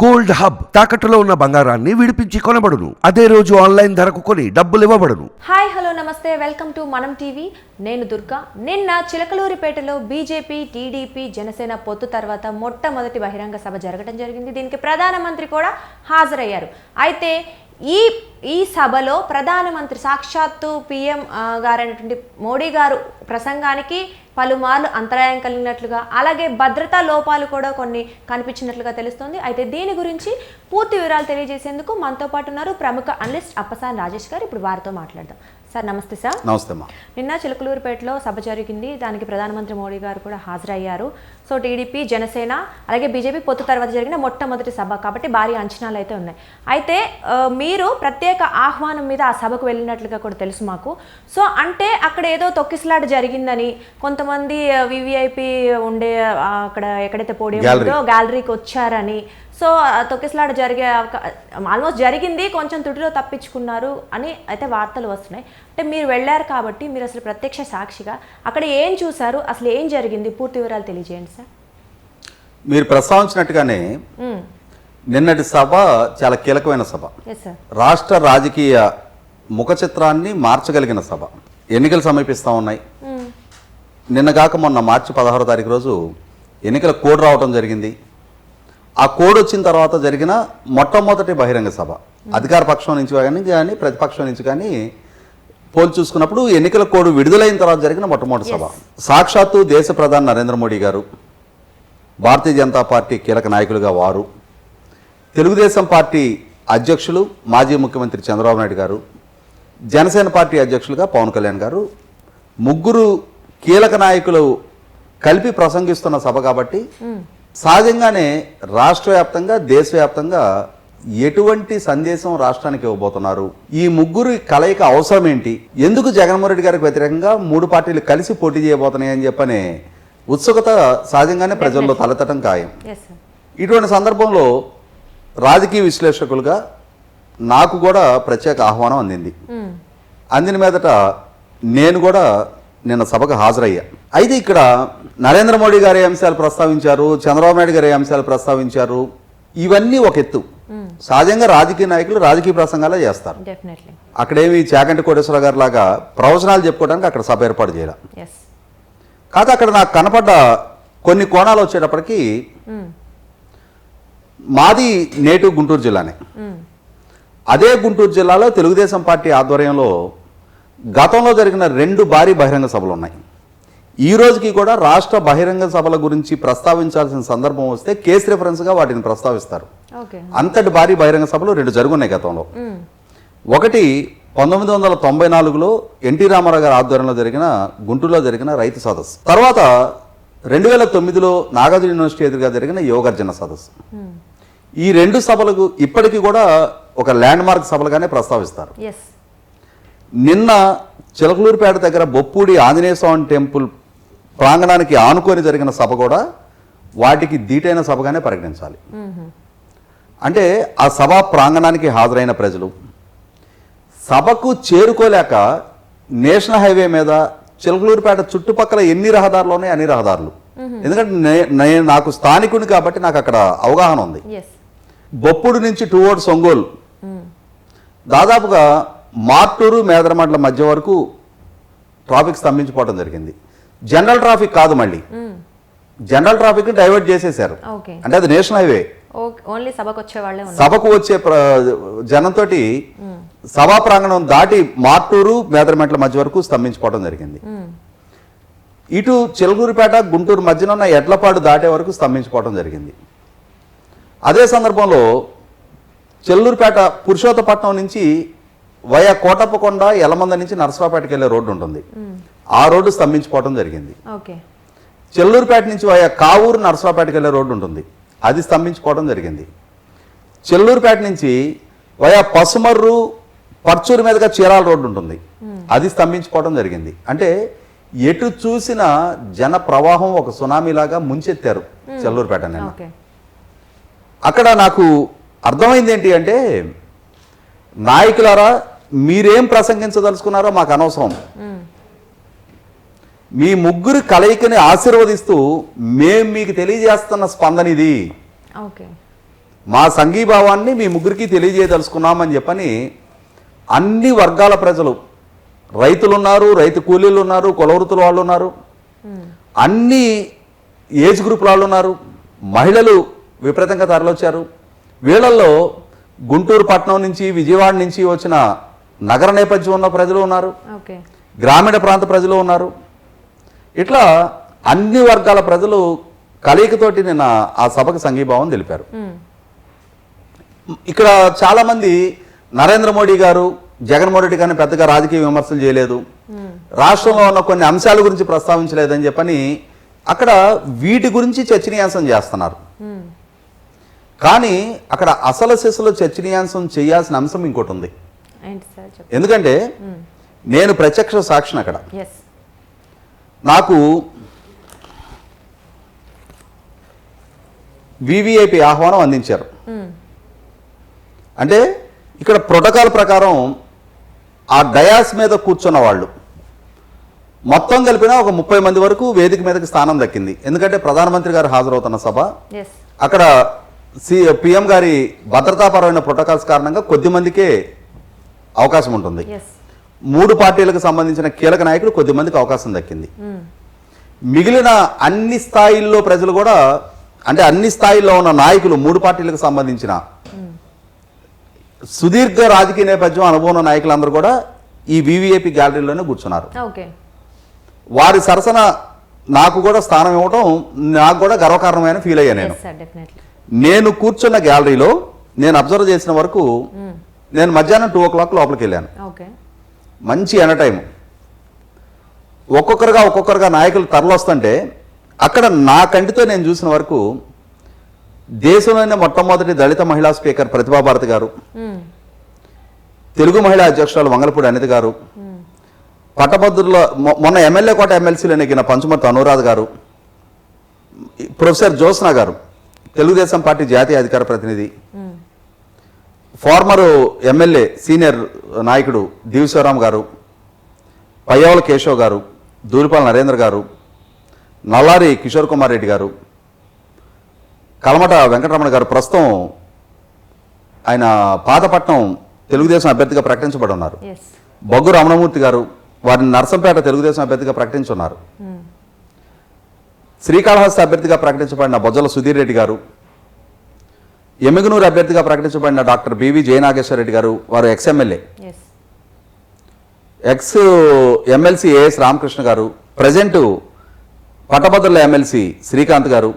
Gold hub తాకట్టులో ఉన్న బంగారాన్ని విడిపించి కొనబడును. అదే రోజు ఆన్లైన్ ధరకు కొని డబ్బులు ఇవ్వబడును. హాయ్ హలో నమస్తే. వెల్కమ్ టు మనం టీవీ. నేను దుర్గా. నిన్న చిలకలూరిపేటలో బీజేపీ టీడీపీ జనసేన పొత్తు తర్వాత మొట్టమొదటి బహిరంగ సభ జరగడం జరిగింది. దీనికి ప్రధానమంత్రి కూడా హాజరయ్యారు. అయితే ఈ ఈ సభలో ప్రధానమంత్రి సాక్షాత్తు పిఎం గారైనటువంటి మోడీ గారు ప్రసంగానికి పలుమార్లు అంతరాయం కలిగినట్లుగా అలాగే భద్రతా లోపాలు కూడా కొన్ని కనిపించినట్లుగా తెలుస్తోంది. అయితే దీని గురించి పూర్తి వివరాలు తెలియజేసేందుకు మనతో పాటు ఉన్నారు ప్రముఖ అనలిస్ట్ అప్పసాని రాజేష్ గారు. ఇప్పుడు వారితో మాట్లాడదాం. సార్ నమస్తే సార్. నమస్తే అమ్మా. నిన్న చిలకలూరుపేటలో సభ జరిగింది. దానికి ప్రధానమంత్రి మోడీ గారు కూడా హాజరయ్యారు. సో టీడీపీ జనసేన అలాగే బీజేపీ పొత్తు తర్వాత జరిగిన మొట్టమొదటి సభ కాబట్టి భారీ అంచనాలు అయితే ఉన్నాయి. అయితే మీరు ప్రత్యేక ఆహ్వానం మీద ఆ సభకు వెళ్ళినట్లుగా కూడా తెలుసు మాకు. సో అంటే అక్కడ ఏదో తొక్కిసలాట జరిగిందని కొంతమంది వివిఐపి ఉండే అక్కడ ఎక్కడైతే పోడియం. ఉందో గ్యాలరీకి వచ్చారని సో తొక్కిసలాట జరిగే ఆల్మోస్ట్ జరిగింది కొంచెం తుడిలో తప్పించుకున్నారు అని అయితే వార్తలు వస్తున్నాయి. అంటే మీరు వెళ్ళారు కాబట్టి మీరు అసలు ప్రత్యక్ష సాక్షిగా అక్కడ ఏం చూసారు అసలు ఏం జరిగింది? పూర్తి వివరాలు తెలియజేయండి సార్. మీరు ప్రస్తావించినట్టుగానే నిన్నటి సభ చాలా కీలకమైన సభ. రాష్ట్ర రాజకీయ ముఖ చిత్రాన్ని మార్చగలిగిన సభ. ఎన్నికలు సమీపిస్తూ ఉన్నాయి. నిన్న కాక మొన్న మార్చి పదహారో తారీఖు రోజు ఎన్నికల కోడ్ రావడం జరిగింది. ఆ కోడ్ వచ్చిన తర్వాత జరిగిన మొట్టమొదటి బహిరంగ సభ. అధికార పక్షం నుంచి కానీ కానీ ప్రతిపక్షం నుంచి కానీ పోల్చి చూసుకున్నప్పుడు ఎన్నికల కోడ్ విడుదలైన తర్వాత జరిగిన మొట్టమొదటి సభ. సాక్షాత్తు దేశ ప్రధాని నరేంద్ర మోడీ గారు భారతీయ జనతా పార్టీ కీలక నాయకులుగా వారు తెలుగుదేశం పార్టీ అధ్యక్షులు మాజీ ముఖ్యమంత్రి చంద్రబాబు నాయుడు గారు జనసేన పార్టీ అధ్యక్షులుగా పవన్ కళ్యాణ్ గారు ముగ్గురు కీలక నాయకులు కలిపి ప్రసంగిస్తున్న సభ కాబట్టి సహజంగానే రాష్ట్ర వ్యాప్తంగా దేశవ్యాప్తంగా ఎటువంటి సందేశం రాష్ట్రానికి ఇవ్వబోతున్నారు? ఈ ముగ్గురు కలయిక అవసరం ఏంటి? ఎందుకు జగన్మోహన్ రెడ్డి గారికి వ్యతిరేకంగా మూడు పార్టీలు కలిసి పోటీ చేయబోతున్నాయి అని చెప్పనే ఉత్సుకత సహజంగానే ప్రజల్లో తలెత్తడం ఖాయం. ఇటువంటి సందర్భంలో రాజకీయ విశ్లేషకులుగా నాకు కూడా ప్రత్యేక ఆహ్వానం అందింది. అందిన మీదట నేను కూడా నిన్న సభకు హాజరయ్యా. అయితే ఇక్కడ నరేంద్ర మోడీ గారి అంశాలు ప్రస్తావించారు? చంద్రబాబు నాయుడు గారి అంశాలు ప్రస్తావించారు? ఇవన్నీ ఒక ఎత్తు. సహజంగా రాజకీయ నాయకులు రాజకీయ ప్రసంగాలే చేస్తారు. అక్కడేమి చాగంటి కోటేశ్వర గారి లాగా ప్రవచనాలు చెప్పుకోవడానికి అక్కడ సభ ఏర్పాటు చేయాలి. ఎస్ కాదు అక్కడ నాకు కనపడ్డ కొన్ని కోణాలు వచ్చేటప్పటికి మాది నేటు గుంటూరు జిల్లానే. అదే గుంటూరు జిల్లాలో తెలుగుదేశం పార్టీ ఆధ్వర్యంలో గతంలో జరిగిన రెండు భారీ బహిరంగ సభలు ఉన్నాయి. ఈ రోజుకి కూడా రాష్ట్ర బహిరంగ సభల గురించి ప్రస్తావించాల్సిన సందర్భం వస్తే కేసు రిఫరెన్స్గా వాటిని ప్రస్తావిస్తారు. అంతటి భారీ బహిరంగ సభలు రెండు జరుగున్నాయి గతంలో. ఒకటి పంతొమ్మిది వందల తొంభై నాలుగులో ఎన్టీ రామారావు గారి ఆధ్వర్యంలో జరిగిన గుంటూరులో జరిగిన రైతు సదస్సు. తర్వాత రెండు వేల తొమ్మిదిలో నాగార్జున యూనివర్సిటీ ఎదురుగా జరిగిన యోగార్జున సదస్సు. ఈ రెండు సభలకు ఇప్పటికీ కూడా ఒక ల్యాండ్ మార్క్ సభలుగానే ప్రస్తావిస్తారు. నిన్న చిలకలూరుపేట దగ్గర బొప్పూడి ఆంజనేయ స్వామి టెంపుల్ ప్రాంగణానికి ఆనుకొని జరిగిన సభ కూడా వాటికి దీటైన సభగానే పరిగణించాలి. అంటే ఆ సభా ప్రాంగణానికి హాజరైన ప్రజలు సభకు చేరుకోలేక నేషనల్ హైవే మీద చిలకలూరుపేట చుట్టుపక్కల ఎన్ని రహదారులు ఉన్నాయి అన్ని రహదారులు. ఎందుకంటే నేను నాకు స్థానికుని కాబట్టి నాకు అక్కడ అవగాహన ఉంది. బొప్పుడు నుంచి టువర్డ్స్ ఒంగోలు. దాదాపుగా మార్టూరు మేదరమండల మధ్య వరకు ట్రాఫిక్ స్తంభించిపోవడం జరిగింది. జనరల్ ట్రాఫిక్ కాదు మళ్ళీ. జనరల్ ట్రాఫిక్ డైవర్ట్ చేసేశారు. ఓకే. అంటే అది నేషనల్ హైవే. ఓన్లీ సభకు వచ్చే వాళ్ళే సభకు వచ్చే జనంతో సభా ప్రాంగణం దాటి మార్టూరు మేదరమెట్ల మధ్య వరకు స్తంభించిపోవడం జరిగింది. ఇటు చిలకూరుపేట గుంటూరు మధ్యన ఉన్న ఎడ్లపాడు దాటే వరకు స్తంభించిపోవడం జరిగింది. అదే సందర్భంలో చెల్లూరుపేట పురుషోత్తపట్నం నుంచి వయా కోటప్పకొండ యలమంద నుంచి నరసరావుపేటకి వెళ్ళే రోడ్డు ఉంటుంది. ఆ రోడ్డు స్తంభించిపోవడం జరిగింది. చెల్లూరుపేట నుంచి వయా కావూరు నరసరావుపేటకి వెళ్ళే రోడ్డు ఉంటుంది. అది స్తంభించుకోవడం జరిగింది. చెల్లూరుపేట నుంచి వయా పసుమర్రు పర్చూరు మీదుగా చీరాల రోడ్డు ఉంటుంది. అది స్తంభించుకోవడం జరిగింది. అంటే ఎటు చూసిన జన ప్రవాహం ఒక సునామీ లాగా ముంచెత్తారు చెల్లూరుపేట ఓకే. అక్కడ నాకు అర్థమైంది ఏంటి అంటే నాయకులారా మీరేం ప్రసంగించదలుచుకున్నారో మాకు అనవసరం. మీ ముగ్గురు కలయికని ఆశీర్వదిస్తూ మేం మీకు తెలియజేస్తున్న స్పందన ఇది. మా సంఘీభావాన్ని మీ ముగ్గురికి తెలియజేయదలుచుకున్నామని చెప్పని అన్ని వర్గాల ప్రజలు రైతులు ఉన్నారు రైతు కూలీలు ఉన్నారు కులవృత్తుల వాళ్ళు ఉన్నారు అన్ని ఏజ్ గ్రూప్ వాళ్ళు ఉన్నారు మహిళలు విపరీతంగా తరలొచ్చారు వీళ్ళల్లో గుంటూరు పట్టణం నుంచి విజయవాడ నుంచి వచ్చిన నగర నేపథ్యం ఉన్న ప్రజలు ఉన్నారు. గ్రామీణ ప్రాంత ప్రజలు ఉన్నారు. ఇట్లా అన్ని వర్గాల ప్రజలు కలయికతోటి నిన్న ఆ సభకు సంఘీభావం తెలిపారు. ఇక్కడ చాలా మంది నరేంద్ర మోడీ గారు జగన్మోహన్ రెడ్డి గారిని పెద్దగా రాజకీయ విమర్శలు చేయలేదు. రాష్ట్రంలో ఉన్న కొన్ని అంశాల గురించి ప్రస్తావించలేదని చెప్పని అక్కడ వీటి గురించి చర్చనీయాంశం చేస్తున్నారు. కానీ అక్కడ అసలు శిశులో చర్చనీయాంశం చేయాల్సిన అంశం ఇంకోటి ఉంది. ఎందుకంటే నేను ప్రత్యక్ష సాక్షిని అక్కడ. నాకు వివిఐపి ఆహ్వానం అందించారు. అంటే ఇక్కడ ప్రోటోకాల్ ప్రకారం ఆ డయాస్ మీద కూర్చున్న వాళ్ళు మొత్తం కలిపిన ఒక ముప్పై మంది వరకు వేదిక మీదకి స్థానం దక్కింది. ఎందుకంటే ప్రధానమంత్రి గారు హాజరవుతున్న సభ. అక్కడ సి పిఎం గారి భద్రతాపరమైన ప్రోటోకాల్స్ కారణంగా కొద్ది మందికే అవకాశం ఉంటుంది. మూడు పార్టీలకు సంబంధించిన కీలక నాయకులు కొద్ది మందికి అవకాశం దక్కింది. మిగిలిన అన్ని స్థాయిల్లో ప్రజలు కూడా అంటే అన్ని స్థాయిల్లో ఉన్న నాయకులు మూడు పార్టీలకు సంబంధించిన సుదీర్ఘ రాజకీయ నేపథ్యం అనుభవం ఉన్న నాయకులందరూ కూడా ఈ వివిఐపి గ్యాలరీలోనే కూర్చున్నారు. వారి సరసన నాకు కూడా స్థానం ఇవ్వడం నాకు కూడా గర్వకారణమైన ఫీల్ అయ్యా నేను. నేను కూర్చున్న గ్యాలరీలో నేను అబ్జర్వ్ చేసిన వరకు నేను మధ్యాహ్నం టూ ఓ క్లాక్ లోపలికి వెళ్ళాను. ఓకే. మంచి ఎన టైం ఒక్కొక్కరుగా ఒక్కొక్కరుగా నాయకులు తరలొస్తుంటే అక్కడ నా కంటితో నేను చూసిన వరకు దేశంలోనే మొట్టమొదటి దళిత మహిళా స్పీకర్ ప్రతిభా భారతి గారు తెలుగు మహిళా అధ్యక్షురాలు మంగళపూడి అనిత గారు పట్టభద్రుల మొన్న ఎమ్మెల్యే కోట ఎమ్మెల్సీలో నెగ్గిన పంచుమర్తి అనురాధ్ గారు ప్రొఫెసర్ జ్యోత్స్న గారు తెలుగుదేశం పార్టీ జాతీయ అధికార ప్రతినిధి ఫార్మర్ ఎమ్మెల్యే సీనియర్ నాయకుడు దివిశివరామ్ గారు పయ్యవల కేశవ్ గారు దూరిపాల నరేంద్ర గారు నల్లారి కిషోర్ కుమార్ రెడ్డి గారు కలమట వెంకటరమణ గారు ప్రస్తుతం ఆయన పాతపట్నం తెలుగుదేశం అభ్యర్థిగా ప్రకటించబడి ఉన్నారు. బొగ్గు రమణమూర్తి గారు వారిని నర్సంపేట తెలుగుదేశం అభ్యర్థిగా ప్రకటించున్నారు. శ్రీకాళహస్తి అభ్యర్థిగా ప్రకటించబడిన బొజ్జల సుధీర్ రెడ్డి గారు ఎమ్మిగనూరు అభ్యర్థిగా ప్రకటించబడిన డాక్టర్ బివి జయనాగేశ్వర రెడ్డి గారు వారు ex MLA. Ex MLC A S Ramakrishna garu present పట్టభద్రుల ఎమ్మెల్సీ శ్రీకాంత్ గారు.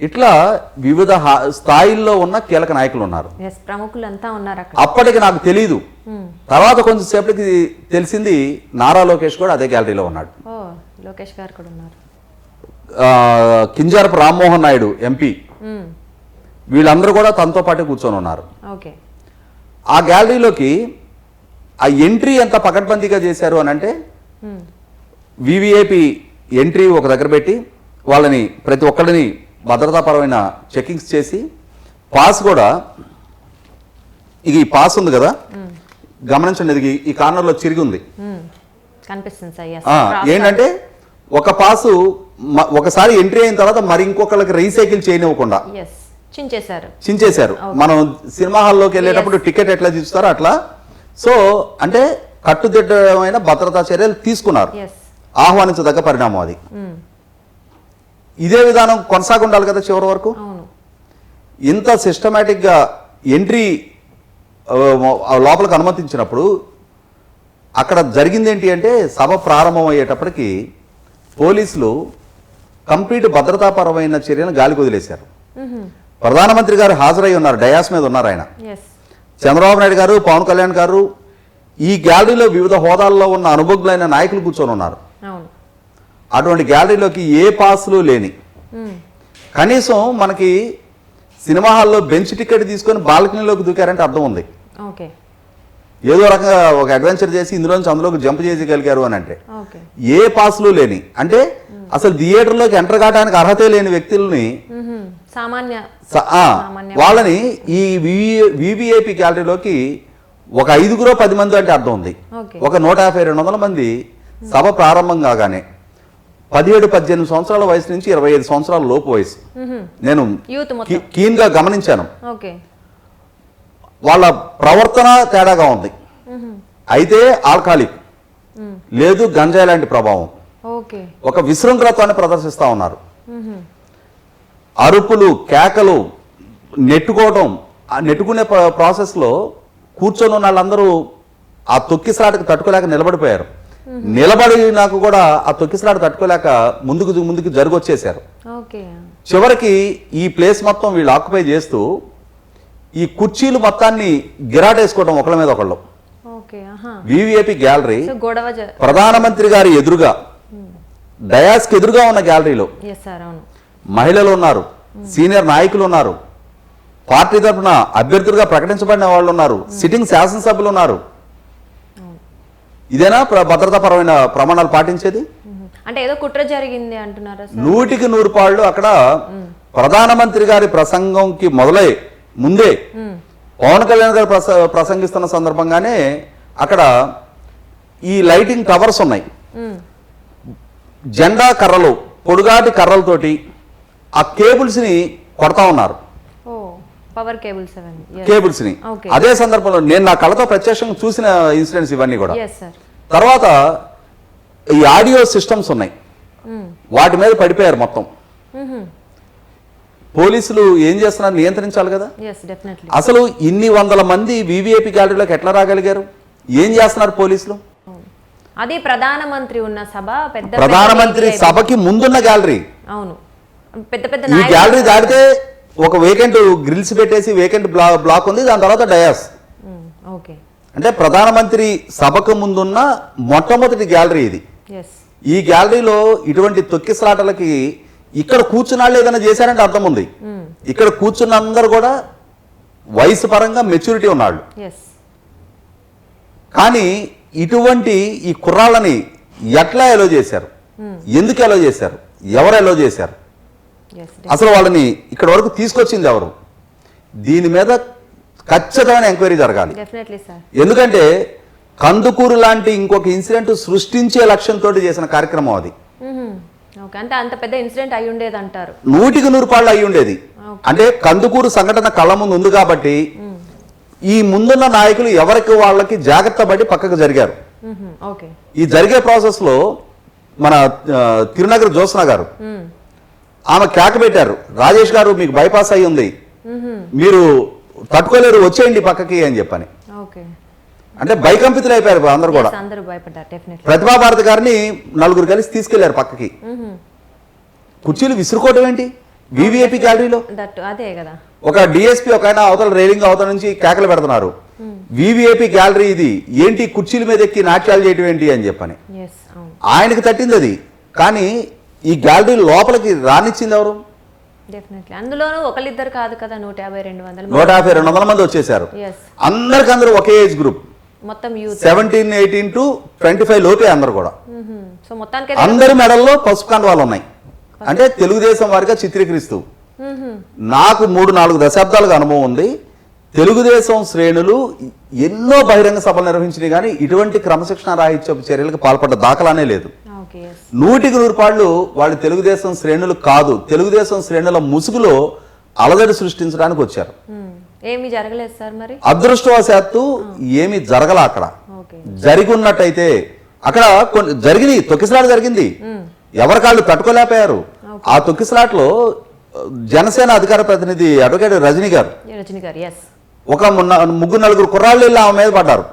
ఇట్లా వివిధ స్థాయిల్లో ఉన్న కీలక నాయకులు ఉన్నారు. ప్రముఖులంతా అప్పటికి నాకు తెలియదు తర్వాత కొంచెం సేపటికి తెలిసింది నారా లోకేష్ కూడా అదే గ్యాలరీలో ఉన్నాడు. ఓ లోకేష్ గారు కూడా ఉన్నారు. ఆ, కింజారపు రామ్మోహన్ నాయుడు ఎంపీ. మ్మ్. వీళ్ళందరూ కూడా తనతో పాటు కూర్చొని ఉన్నారు. ఆ గ్యాలరీలోకి ఆ ఎంట్రీ ఎంత పకడ్బందీగా చేశారు అని అంటే. వివిఐపి ఎంట్రీ ఒక దగ్గర పెట్టి వాళ్ళని ప్రతి ఒక్కరిని భద్రతాపరమైన చెకింగ్స్ చేసి పాస్ కూడా ఈ పాస్ ఉంది కదా? గమనించండి ఇది ఈ కార్నర్లో చిరిగి ఉంది. ఏంటంటే ఒక పాసు ఒకసారి ఎంట్రీ అయిన తర్వాత మరి ఇంకొకరికి రీసైకిల్ చేయనివ్వకుండా. చించేశారు. చించేశారు. మనం సినిమా హాల్లోకి వెళ్ళేటప్పుడు టికెట్ ఎట్లా చూస్తారో అట్లా. సో అంటే కట్టుదిట్టమైన భద్రతా చర్యలు తీసుకున్నారు. ఆహ్వానించదగ్గ పరిణామం అది. మ్మ్. ఇదే విధానం కొనసాగి ఉండాలి కదా చివరి వరకు? ఇంత సిస్టమేటిక్గా ఎంట్రీ లోపలికి అనుమతించినప్పుడు అక్కడ జరిగింది ఏంటి అంటే సభ ప్రారంభం అయ్యేటప్పటికి పోలీసులు కంప్లీట్ భద్రతాపరమైన చర్యలను గాలికి వదిలేశారు. ప్రధానమంత్రి గారు హాజరై ఉన్నారు డయాస్ మీద ఉన్నారు ఆయన. చంద్రబాబు నాయుడు గారు పవన్ కళ్యాణ్ గారు ఈ గ్యాలరీలో వివిధ హోదాల్లో ఉన్న అనుభవజ్ఞులైన నాయకులు కూర్చొని ఉన్నారు. అటువంటి గ్యాలరీలోకి ఏ పాసులు లేని. మ్మ్. కనీసం మనకి సినిమా హాల్లో బెంచ్ టికెట్ తీసుకొని బాల్కనీలోకి దూకారంటే అర్థం ఉంది. ఏదో రకంగా ఒక అడ్వెంచర్ చేసి ఇందులోంచి అందులోకి జంప్ చేయగలిగారు అని అంటే. ఏ పాసులు లేని. అంటే అసలు థియేటర్లోకి ఎంటర్ కావడానికి అర్హతే లేని వ్యక్తుల్ని మ్మ్. సామాన్య వాళ్ళని ఈ వివిఐపి గ్యాలరీలోకి ఒక ఐదుగురో పది మంది అంటే అర్థం ఉంది. ఒక నూట యాభై రెండు వందల మంది సభ ప్రారంభం కాగానే పదిహేడు పద్దెనిమిది సంవత్సరాల వయసు నుంచి ఇరవై ఐదు సంవత్సరాల లోపు వయసు. నేను యూత్ మొత్తం. కీ- కీన్గా గమనించాను. వాళ్ళ ప్రవర్తన తేడాగా ఉంది. అయితే ఆల్కాలిక్. లేదు గంజాయి లాంటి ప్రభావం. ఒక విశృంఖలత్వాన్ని ప్రదర్శిస్తా ఉన్నారు. అరుపులు కేకలు నెట్టుకోవడం ఆ నెట్టుకునే ప్ర- ప్రాసెస్లో కూర్చొని ఉన్న వాళ్ళందరూ ఆ తొక్కిసలాటకు తట్టుకోలేక నిలబడిపోయారు. నిలబడి నాకు కూడా ఆ తొక్కిసలాట తట్టుకోలేక ముందుకు ముందుకు జరుగొచ్చేశారు. చివరికి ఈ ప్లేస్ మొత్తం వీళ్ళు ఆక్యుపై చేస్తూ ఈ కుర్చీలు మొత్తాన్ని గిరాటేసుకోవడం ఒకళ్ళ మీద ఒకళ్ళు. వివిఐపి గ్యాలరీ ప్రధానమంత్రి గారి ఎదురుగా డయాస్కి ఎదురుగా ఉన్న గ్యాలరీలో మహిళలు ఉన్నారు సీనియర్ నాయకులు ఉన్నారు పార్టీ తరఫున అభ్యర్థులుగా ప్రకటించబడిన వాళ్ళు ఉన్నారు సిట్టింగ్ శాసనసభ్యులు ఉన్నారు ఇదేనా ప్ర- భద్రతాపరమైన ప్రమాణాలు పాటించేది. అంటే ఏదో కుట్ర జరిగింది అంటున్నారా నూటికి నూరు పాళ్ళు అక్కడ ప్రధానమంత్రి గారి ప్రసంగంకి మొదలై ముందే పవన్ కళ్యాణ్ గారు ప్రస ప్రసంగిస్తున్న సందర్భంగానే అక్కడ ఈ లైటింగ్ టవర్స్ ఉన్నాయి. జెండా కర్రలు పొడుగాటి కర్రలతోటి ఆ కేబుల్స్ని కొడతా ఉన్నారు. పవర్ కేబుల్స్ని అదే సందర్భంలో నేను నా కళ్ళతో ప్రత్యక్షంగా చూసిన ఇన్సిడెంట్స్ ఇవన్నీ కూడా. తర్వాత ఈ ఆడియో సిస్టమ్స్ ఉన్నాయి. వాటి మీద పడిపోయారు మొత్తం. పోలీసులు ఏం చేస్తున్నారు నియంత్రించాలి కదా? అసలు ఇన్ని వందల మంది వివిఐపి గ్యాలరీలోకి ఎట్లా రాగలిగారు? ఏం చేస్తున్నారు పోలీసులు? అది ప్రధానమంత్రి ఉన్న సభ ప్రధానమంత్రి. సభకి ముందున్న గ్యాలరీ. అవును. పెద్ద పెద్ద ఈ గ్యాలరీ దాటితే ఒక వేకెంట్ గ్రిల్స్ పెట్టేసి వేకెంట్ బ్లాక్ బ్లాక్ ఉంది దాని తర్వాత డయాస్. ఓకే. అంటే ప్రధానమంత్రి సభకు ముందున్న మొట్టమొదటి గ్యాలరీ ఇది. ఈ గ్యాలరీలో ఇటువంటి తొక్కిసలాటలకి ఇక్కడ కూర్చున్న వాళ్ళు ఏదైనా చేశారంటే అర్థం ఉంది. ఇక్కడ కూర్చున్న అందరు కూడా వయసు పరంగా మెచ్యూరిటీ ఉన్నాళ్ళు. కానీ ఇటువంటి ఈ కుర్రాళ్ళని ఎట్లా ఎలో చేశారు? ఎందుకు ఎలో చేశారు? ఎవరు ఎలో చేశారు? అసలు వాళ్ళని ఇక్కడ వరకు తీసుకొచ్చింది ఎవరు? దీని మీద ఖచ్చితమైన ఎంక్వైరీ జరగాలి. ఎందుకంటే కందుకూరు లాంటి ఇంకొక ఇన్సిడెంట్ సృష్టించే లక్ష్యంతో చేసిన కార్యక్రమం అది. ఓకే అంటే అంత పెద్ద ఇన్సిడెంట్ అయి ఉండేది అంటారు నూటికి నూరు పాళ్ళు అయి ఉండేది. అంటే కందుకూరు సంఘటన కళ్ళ ముందు ఉంది కాబట్టి ఈ ముందున్న నాయకులు ఎవరికి వాళ్ళకి జాగ్రత్త పడి పక్కకు జరిగారు. ఈ జరిగే ప్రాసెస్లో మన తిరునగర్ జ్యోత్స్న గారు. ఆమె కేక పెట్టారు. రాజేష్ గారు మీకు బైపాస్ అయి ఉంది. మీరు తట్టుకోలేరు వచ్చేయండి పక్కకి అని చెప్పని. ఓకే. అంటే భయకంపితులు అయిపోయారు అందరు కూడా. Yes, అందరూ భయపడ్డారు డెఫినెట్లీ ప్రతిభా భారతి గారిని నలుగురు కలిసి తీసుకెళ్ళారు పక్కకి. కుర్చీలు విసురుకోవటం ఏంటి? వివిఐపి గ్యాలరీలో ఒక డిఎస్పీ ఒక ఆయన అవతల రైలింగ్ అవతల నుంచి కేకలు పెడుతున్నారు. వివిఐపి గ్యాలరీ ఇది. ఏంటి కుర్చీల మీద ఎక్కి నాట్యాలు చేయటం ఏంటి అని చెప్పని. ఆయనకి తట్టింది అది. కానీ ఈ గ్యాలరీ లోపలికి రానిచ్చింది ఎవరు? డెఫినెట్లీ అందులోనూ ఒకళ్ళిద్దరు కాదు కదా నూట యాభై రెండు వందలు నూట యాభై రెండు వందల మంది వచ్చేసారు ఎస్ అందరికందరూ ఒకే ఏజ్ గ్రూప్. మొత్తం youth seventeen eighteen to twenty five లోపే అందరు కూడా. సో మొత్తానికి అయితే- అందరి మెడల్లో పసుపు కండవాలు ఉన్నాయి. అంటే తెలుగుదేశం వారిగా చిత్రీకరిస్తూ. నాకు మూడు నాలుగు దశాబ్దాలుగా అనుభవం ఉంది. తెలుగుదేశం శ్రేణులు ఎన్నో బహిరంగ సభలు నిర్వహించినాయి కానీ ఇటువంటి క్రమశిక్షణ రాహిత్య చర్యలకు పాల్పడ్డ దాఖలానే లేదు. నూటికి నూరు పాళ్ళు వాళ్ళు తెలుగుదేశం శ్రేణులు కాదు. తెలుగుదేశం శ్రేణుల ముసుగులో అలజడి సృష్టించడానికి వచ్చారు. మ్మ్. ఏమీ జరగలేదు సార్ మరి? అదృష్టవశాత్తు ఏమీ జరగల అక్కడ. జరిగి ఉన్నట్టయితే అక్కడ కొన్ని జరిగింది తొక్కిసలాట జరిగింది. ఎవరి కాళ్ళు తట్టుకోలేకపోయారు. ఆ తొక్కిసలాట్లో జనసేన అధికార ప్రతినిధి అడ్వకేట్ రజనీ గారు. ఒక ముగ్గురు నలుగురు కుర్రాళ్ళు వెళ్ళి ఆమె మీద పడ్డారు.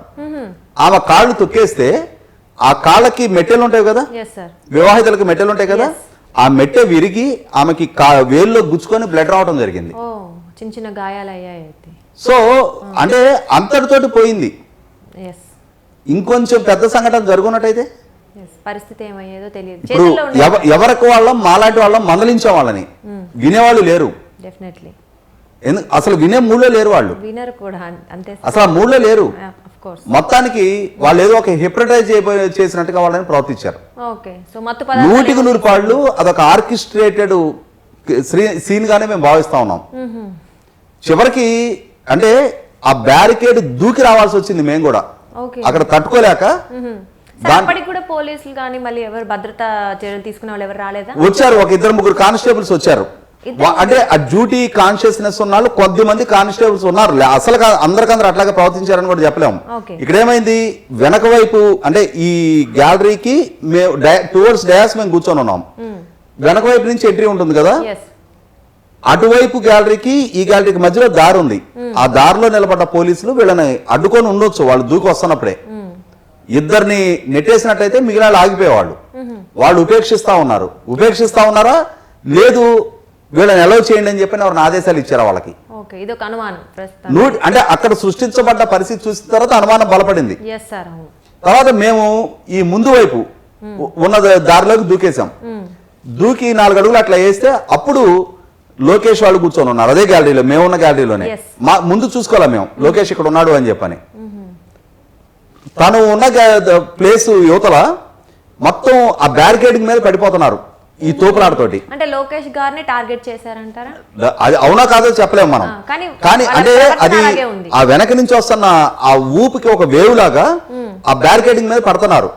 ఆమె కాళ్ళు తొక్కేస్తే ఆ కాళ్ళకి మెట్టెలు ఉంటాయి కదా? వివాహితులకు మెట్టెలు ఉంటాయి కదా? ఆ మెట్టె విరిగి ఆమెకి వేల్లో గుచ్చుకొని బ్లడ్ రావడం జరిగింది. చిన్న చిన్న గాయాలు అయ్యాయి సో అంటే అంతటితోటి పోయింది. ఇంకొంచెం పెద్ద సంఘటన జరుగున్నట్టయితే? పరిస్థితి ఏమయ్యేదో తెలియదు. ఎవరికి వాళ్ళం? మాలాంటి వాళ్ళం మందలించే వాళ్ళని. వినేవాళ్ళు లేరు. డెఫినెట్లీ అసలు వినే మూడ్లో లేరు వాళ్ళు. వినర్ కూడా అంతే. అసలు ఆ మూడ్లో లేరు. మొత్తానికి వాళ్ళు ఏదో ఒక హిప్రటైజ్ చేసినట్టుగా వాళ్ళని ప్రవర్తించారు. నూటికి నూరు పాళ్ళు అదొక ఆర్కిస్ట్రేటెడ్ సీన్ గానే మేము భావిస్తా ఉన్నాం. చివరికి అంటే ఆ బ్యారికేడ్ దూకి రావాల్సి వచ్చింది మేము కూడా. అక్కడ తట్టుకోలేక పోలీసులు కానీ మళ్ళీ ఎవరు భద్రతా చర్యలు తీసుకునే వాళ్ళు ఎవరు రాలేదా? వచ్చారు ఒక ఇద్దరు ముగ్గురు కానిస్టేబుల్స్ వచ్చారు. అంటే ఆ డ్యూటీ కాన్షియస్నెస్ ఉన్న వాళ్ళు కొద్ది మంది కానిస్టేబుల్స్ ఉన్నారు అసలు అందరికందరూ అట్లాగే ప్రవర్తించారని కూడా చెప్పలేము. Okay. ఇక్కడ ఏమైంది వెనక వైపు అంటే ఈ గ్యాలరీకి మేము టువర్డ్స్ డయాస్ మేము కూర్చొని ఉన్నాం. వెనక వైపు నుంచి ఎంట్రీ ఉంటుంది కదా? అటువైపు గ్యాలరీకి ఈ గ్యాలరీకి మధ్యలో దారి ఉంది. ఆ దారిలో నిలబడ్డ పోలీసులు వీళ్ళని అడ్డుకొని ఉండొచ్చు. వాళ్ళు దూకి వస్తున్నప్పుడే. ఇద్దరిని నెట్టేసినట్లయితే మిగిలిన వాళ్ళు ఆగిపోయేవాళ్ళు. వాళ్ళు ఉపేక్షిస్తా ఉన్నారు. ఉపేక్షిస్తా ఉన్నారా? లేదు వీళ్ళని ఎలా చేయండి అని చెప్పి ఎవరిని ఆదేశాలు ఇచ్చారా వాళ్ళకి? ఓకే ఇది ఒక అనుమానం ప్రస్తుతం. నూ అంటే అక్కడ సృష్టించబడ్డ పరిస్థితి చూసిన తర్వాత అనుమానం బలపడింది. తర్వాత మేము ఈ ముందు వైపు ఉ- ఉన్న దారిలోకి దూకేశాం. దూకి నాలుగు అడుగులు అట్లా వేస్తే అప్పుడు లోకేష్ వాళ్ళు కూర్చొని ఉన్నారు. అదే గ్యాలరీలో మేము ఉన్న గ్యాలరీలోనే. మా ముందు చూసుకోలే మేము? లోకేష్ ఇక్కడ ఉన్నాడు అని చెప్పని. తను ఉన్న ప్లేస్ యువతల మొత్తం ఆ బ్యారికేడింగ్ మీద పడిపోతున్నారు. ఈ తోపులాటతోటి. అంటే లోకేష్ గారిని టార్గెట్ చేశారంటారా? అది అవునా కాదో చెప్పలేము మనం. కానీ అంటే అది. ఆ వెనక నుంచి వస్తున్న ఆ ఊపికి ఒక వేవ్ లాగా ఆ బ్యారికేడింగ్ మీద పడుతున్నారు.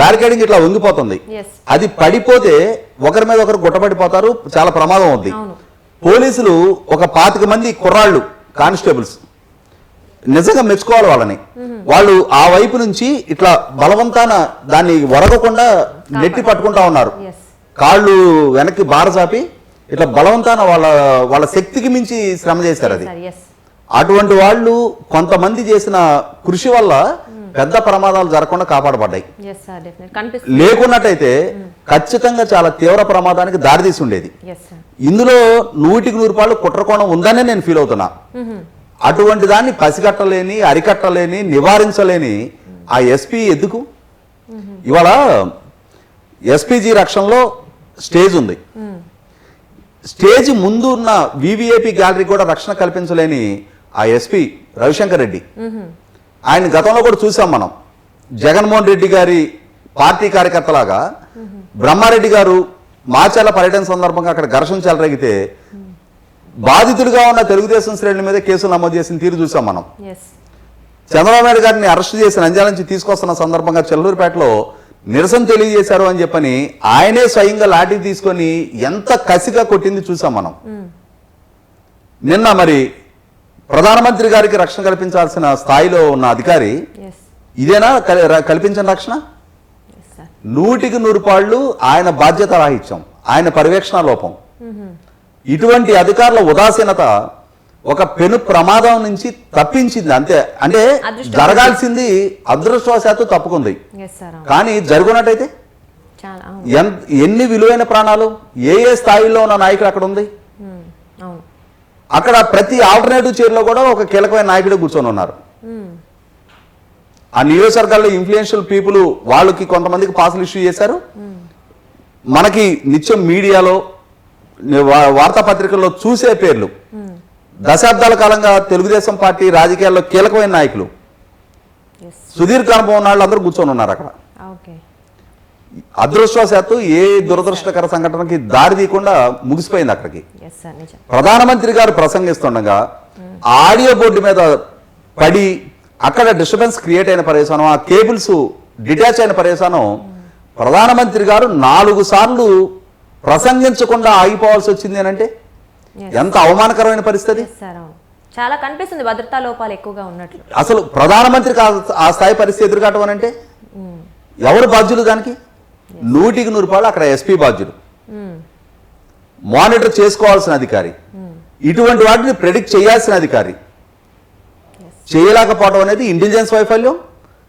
బ్యారికేడింగ్ ఇట్లా వంగిపోతుంది. ఎస్ అది పడిపోతే ఒకరి మీద ఒకరు గుట్టపడిపోతారు చాలా ప్రమాదం ఉంది. పోలీసులు ఒక పాతిక మంది కుర్రాళ్ళు కానిస్టేబుల్స్ నిజంగా మెచ్చుకోవాలి వాళ్ళని. వాళ్ళు ఆ వైపు నుంచి ఇట్లా బలవంతాన దాన్ని వరగకుండా నెట్టి పట్టుకుంటా ఉన్నారు. కాళ్ళు వెనక్కి బారచాపి ఇట్లా బలవంతాన వాళ్ళ వాళ్ళ శక్తికి మించి శ్రమ చేశారు అది. అటువంటి వాళ్ళు కొంతమంది చేసిన కృషి వల్ల పెద్ద ప్రమాదాలు జరగకుండా కాపాడబడ్డాయి. లేకున్నట్టయితే ఖచ్చితంగా చాలా తీవ్ర ప్రమాదానికి దారితీసి ఉండేది. ఇందులో నూటికి నూరు పాళ్ళు కుట్రకోణం ఉందనే నేను ఫీల్ అవుతున్నా. అటువంటి దాన్ని పసిగట్టలేని అరికట్టలేని నివారించలేని ఆ ఎస్పీ ఎందుకు? ఇవాళ ఎస్పీజీ రక్షణలో స్టేజ్ ఉంది. స్టేజ్ ముందు ఉన్న వివిఐపి గ్యాలరీ కూడా రక్షణ కల్పించలేని ఆ ఎస్పీ రవిశంకర్ రెడ్డి. ఆయన గతంలో కూడా చూసాం మనం. జగన్మోహన్ రెడ్డి గారి పార్టీ కార్యకర్తలాగా బ్రహ్మారెడ్డి గారు మాచర్ల పర్యటన సందర్భంగా అక్కడ ఘర్షణ చెలరేగితే బాధితులుగా ఉన్న తెలుగుదేశం శ్రేణుల మీద కేసులు నమోదు చేసిన తీరు చూసాం మనం. చంద్రబాబు నాయుడు గారిని అరెస్ట్ చేసి నంద్యాల నుంచి తీసుకొస్తున్న సందర్భంగా చెల్లూరుపేటలో నిరసన తెలియజేశారు అని చెప్పని ఆయనే స్వయంగా లాఠీ తీసుకొని ఎంత కసిగా కొట్టింది చూసాం మనం. నిన్న మరి ప్రధానమంత్రి గారికి రక్షణ కల్పించాల్సిన స్థాయిలో ఉన్న అధికారి ఇదేనా? కల్పించిన రక్షణ? నూటికి నూరు పాళ్ళు ఆయన బాధ్యత రాహిత్యం ఆయన పర్యవేక్షణ లోపం. ఇటువంటి అధికారుల ఉదాసీనత ఒక పెను ప్రమాదం నుంచి తప్పించింది అంతే. అంటే జరగాల్సింది అదృష్టవశాత్తు తప్పుకుంది. కానీ జరుగునట్టయితే? ఎన్ని విలువైన ప్రాణాలు? ఏ ఏ స్థాయిలో ఉన్న నాయకుడు అక్కడ ఉంది అవును. అక్కడ ప్రతి ఆల్టర్నేటివ్ చైర్లో కూడా ఒక కీలకమైన నాయకుడు కూర్చొని ఉన్నారు. ఉమ్, ఆ నియోజకవర్గాల్లో ఇన్ఫ్లుయెన్షియల్ పీపుల్ వాళ్ళకి కొంతమందికి పాసులు ఇష్యూ చేశారు. మనకి నిత్యం మీడియాలో వార్తాపత్రికల్లో చూసే పేర్లు. దశాబ్దాల కాలంగా తెలుగుదేశం పార్టీ రాజకీయాల్లో కీలకమైన నాయకులు. సుదీర్ఘ అనుభవం వాళ్ళు అందరూ కూర్చొని ఉన్నారు అక్కడ. అదృష్టవశాత్తు ఏ దురదృష్టకర సంఘటనకి దారి తీయకుండా ముగిసిపోయింది అక్కడికి. ప్రధానమంత్రి గారు ప్రసంగిస్తుండగా ఆడియో బోర్డు మీద పడి అక్కడ డిస్టర్బెన్స్ క్రియేట్ అయిన పర్యవసానం ఆ కేబుల్స్ డిటాచ్ అయిన పర్యవసానం ప్రధానమంత్రి గారు నాలుగు సార్లు ప్రసంగించకుండా ఆగిపోవాల్సి వచ్చింది అంటే Yes. ఎంత అవమానకరమైన పరిస్థితి? చాలా కనిపిస్తుంది భద్రతా లోపాలు ఎక్కువగా ఉన్నట్లు. అసలు ప్రధానమంత్రికి ఆ- ఆ స్థాయి పరిస్థితి ఎదురుకాటం అని అంటే? ఎవరు బాధ్యులు దానికి? నూటికి నూరు రూపాయలు అక్కడ ఎస్పీ బాధ్యులు. మానిటర్ చేసుకోవాల్సిన అధికారి. ఇటువంటి వాటిని ప్రెడిక్ట్ చేయాల్సిన అధికారి. చేయలేకపోవడం అనేది ఇంటెలిజెన్స్ వైఫల్యం.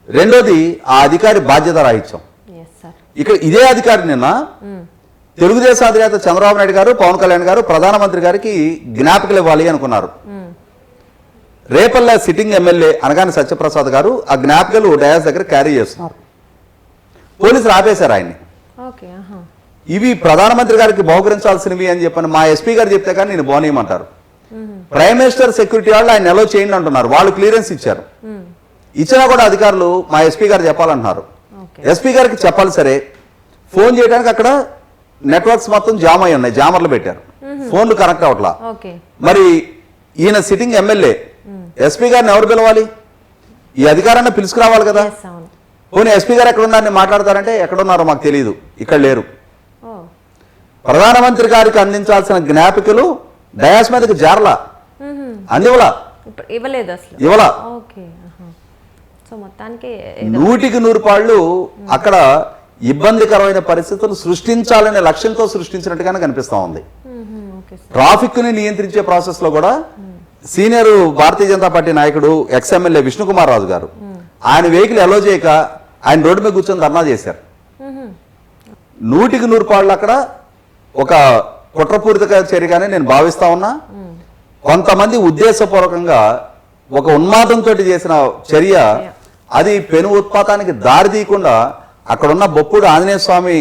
రెండోది ఆ అధికారి బాధ్యత రాహిత్యం. ఇక్కడ ఇదే అధికారి నిన్న తెలుగుదేశం అధినేత చంద్రబాబు నాయుడు గారు పవన్ కళ్యాణ్ గారు ప్రధానమంత్రి గారికి జ్ఞాపికలు ఇవ్వాలి అనుకున్నారు. రేపల్ల సిట్టింగ్ ఎమ్మెల్యే అనగానే సత్యప్రసాద్ గారు ఆ జ్ఞాపికలు డయాస్ దగ్గర క్యారీ చేస్తున్నారు. పోలీసులు ఆపేశారు ఆయన్ని. ఇవి ప్రధానమంత్రి గారికి బహుకరించాల్సినవి అని చెప్పని మా ఎస్పీ గారు చెప్తే కానీ నేను బోనేయమంటారు. ప్రైమ్ మినిస్టర్ సెక్యూరిటీ వాళ్ళు ఆయన ఎలా చేయండి అంటున్నారు. వాళ్ళు క్లియరెన్స్ ఇచ్చారు. ఇచ్చినా కూడా అధికారులు మా ఎస్పీ గారు చెప్పాలంటున్నారు. ఎస్పీ గారికి చెప్పాలి సరే. ఫోన్ చేయడానికి అక్కడ నెట్వర్క్స్ మొత్తం జామ్ అయి ఉన్నాయి జామర్లు పెట్టారు. ఫోన్లు కనెక్ట్ అవట్లా మరి ఈయన సిట్టింగ్ ఎమ్మెల్యే ఎస్పీ గారిని ఎవరు పిలవాలి? ఈ అధికారాన్ని పిలుచుకురావాలి కదా. పోనీ ఎస్పీ గారు ఎక్కడ ఉన్నారని మాట్లాడతారంటే ఎక్కడున్నారో మాకు తెలియదు ఇక్కడ లేరు. ప్రధానమంత్రి గారికి అందించాల్సిన జ్ఞాపికలు డయాస్ మీదకి జారలా. అందివలా ఇవ్వలా. నూటికి నూరు పాళ్ళు అక్కడ ఇబ్బందికరమైన పరిస్థితులు సృష్టించాలనే లక్ష్యంతో సృష్టించినట్టుగానే కనిపిస్తా ఉంది. మ్మ్హ. Okay sir. ట్రాఫిక్ని నియంత్రించే ప్రాసెస్లో కూడా సీనియర్ భారతీయ జనతా పార్టీ నాయకుడు ఎక్స్ ఎమ్మెల్యే విష్ణుకుమార్ రాజు గారు. ఆయన వెహికల్ ఎలో చేయక ఆయన రోడ్డు మీద కూర్చొని ధర్నా చేశారు. నూటికి నూరు పాళ్ళు అక్కడ ఒక కుట్రపూరిత చర్యగానే నేను భావిస్తా ఉన్నా. కొంతమంది ఉద్దేశపూర్వకంగా ఒక ఉన్మాదంతో చేసిన చర్య. అది పెను ఉత్పాతానికి దారి తీయకుండా అక్కడున్న బొప్పుడు ఆంజనేయ స్వామి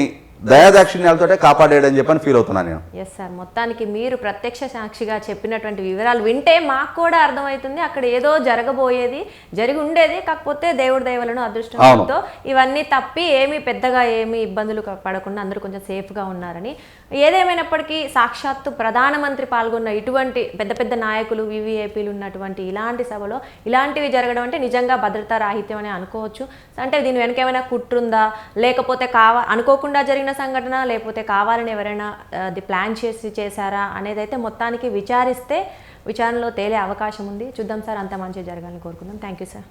దయాదాక్షిణ్యాలతోటే కాపాడాడని చెప్పని ఫీల్ అవుతున్నాను నేను. ఎస్ సార్ మొత్తానికి మీరు ప్రత్యక్ష సాక్షిగా చెప్పినటువంటి వివరాలు వింటే మాకు కూడా అర్థమవుతుంది. అక్కడ ఏదో జరగబోయేది జరిగి ఉండేది కాకపోతే దేవుడి దయవలను అదృష్టంతో ఇవన్నీ తప్పి ఏమీ పెద్దగా ఏమీ ఇబ్బందులు పడకుండా అందరూ కొంచెం సేఫ్గా ఉన్నారని. ఏదేమైనప్పటికీ సాక్షాత్తు ప్రధానమంత్రి పాల్గొన్న ఇటువంటి పెద్ద పెద్ద నాయకులు వివిఐపీలు ఉన్నటువంటి ఇలాంటి సభలో ఇలాంటివి జరగడం అంటే నిజంగా భద్రతా రాహిత్యం అని అనుకోవచ్చు. అంటే దీని వెనక ఏమైనా కుట్రుందా? లేకపోతే కావా? అనుకోకుండా జరిగిన సంఘటన లేకపోతే కావాలని ఎవరైనా అది ప్లాన్ చేసి చేశారా అనేది అయితే మొత్తానికి విచారిస్తే విచారణలో తేలే అవకాశం ఉంది. చూద్దాం సార్ అంత మంచిగా జరగాలని కోరుకుందాం. Thank you sir